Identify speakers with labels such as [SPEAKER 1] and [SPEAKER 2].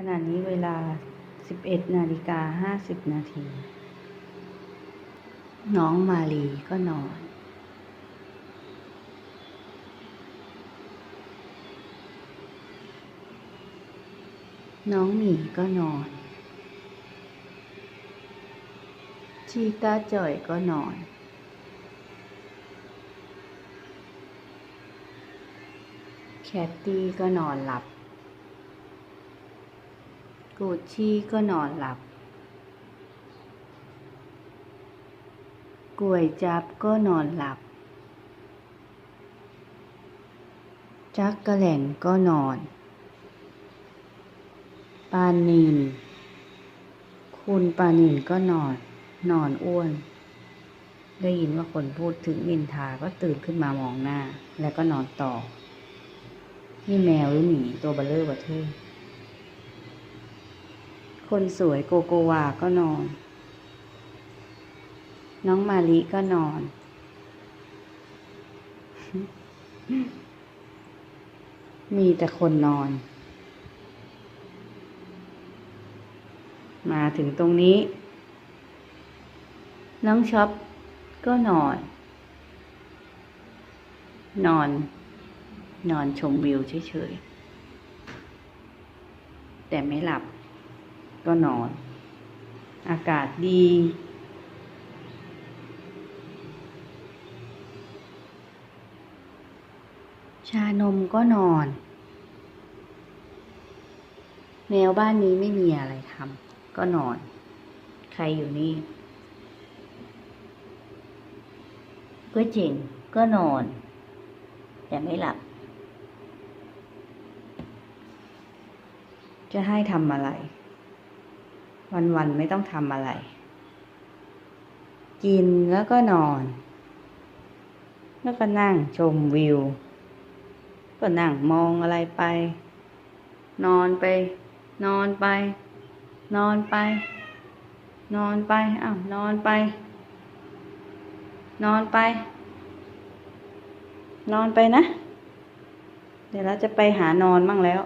[SPEAKER 1] ขณะนี้เวลา 11 นาฬิกา 50 นาที น้องมาลีก็นอนน้องหมีก็นอน ชีตาจ่อยก็นอน แคตตี้ก็นอนหลับ กูชี่ก็นอนหลับ กวยจับก็นอนหลับ จักกะแหล่นก็นอน ปานิน คุณปานินก็นอน นอนอ้วน ได้ยินว่าคนพูดถึงนินทาก็ตื่นขึ้นมามองหน้า แล้วก็นอนต่อ นี่แมวหรือหมีตัวเบลเลอร์บัเทอร์ คนสวยโกโกวาก็นอน น้องมาลิก็นอน มีแต่คนนอน มาถึงตรงนี้ น้องช็อปก็นอน นอน นอนชมวิวเฉยๆ แต่ไม่หลับ ก็นอน อากาศดี ชานมก็นอน แมวบ้านนี้ไม่มีอะไรทำก็นอน ใครอยู่นี่ก็เจ๋งก็นอน แต่ไม่หลับ จะให้ทำอะไร วันๆไม่ต้องทำอะไร กินแล้วก็นอน แล้วก็นั่งชมวิว ก็นั่งมองอะไรไป นอนไป นอนไป นอนไป นอนไปอ้าวนอนไป นอนไป นอนไปนะ เดี๋ยวเราจะไปหานอนมั่งแล้ว